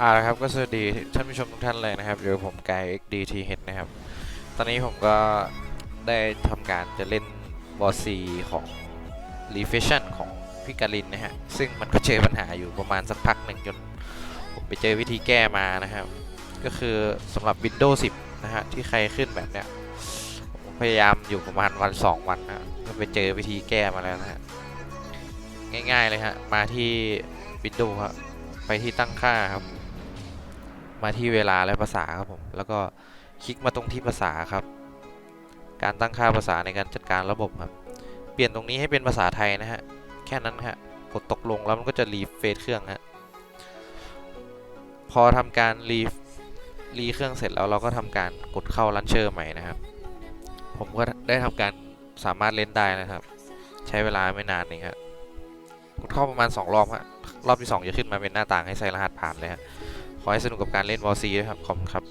อ่าครับก็สวัสดีท่านผู้ชมทุกท่านเลยนะครับเดี๋ยวผมกาย XDTH นะครับ ตอนนี้ผมก็ได้ทำการจะเล่นบอสซีของ Reflection ของพี่กาลินนะฮะ ซึ่งมันก็เจอปัญหาอยู่ประมาณสักพักหนึ่งจน ผมไปเจอวิธีแก้มานะครับ ก็คือสำหรับ Windows 10 นะฮะ ที่ใครขึ้นแบบเนี้ยผมพยายามอยู่ประมาณวัน 2 วันนะก็ไปเจอวิธีแก้มาแล้วนะฮะ ง่ายๆเลยฮะ มาที่ Windows ครับไปที่ตั้งค่าครับ มาที่เวลาและภาษาครับผม แล้วก็คลิกมาตรงที่ภาษาครับ การตั้งค่าภาษาในการจัดการระบบครับ เปลี่ยนตรงนี้ให้เป็นภาษาไทยนะฮะ แค่นั้นฮะ กดตกลงแล้วมันก็จะรีเฟซเครื่องฮะ พอทำการรีรีเครื่องเสร็จแล้วเราก็ทำการกดเข้าลันเชอร์ใหม่นะครับ ผมก็ได้ทำการสามารถเล่นได้นะครับ ใช้เวลาไม่นานเองครับกดเข้าประมาณ 2 รอบฮะรอบที่2จะขึ้นมาเป็นหน้าต่างให้ใส่รหัสผ่านเลยฮะ ขอให้สนุกกับการเล่นวอลซีด้วยครับ ขอบคุณครับ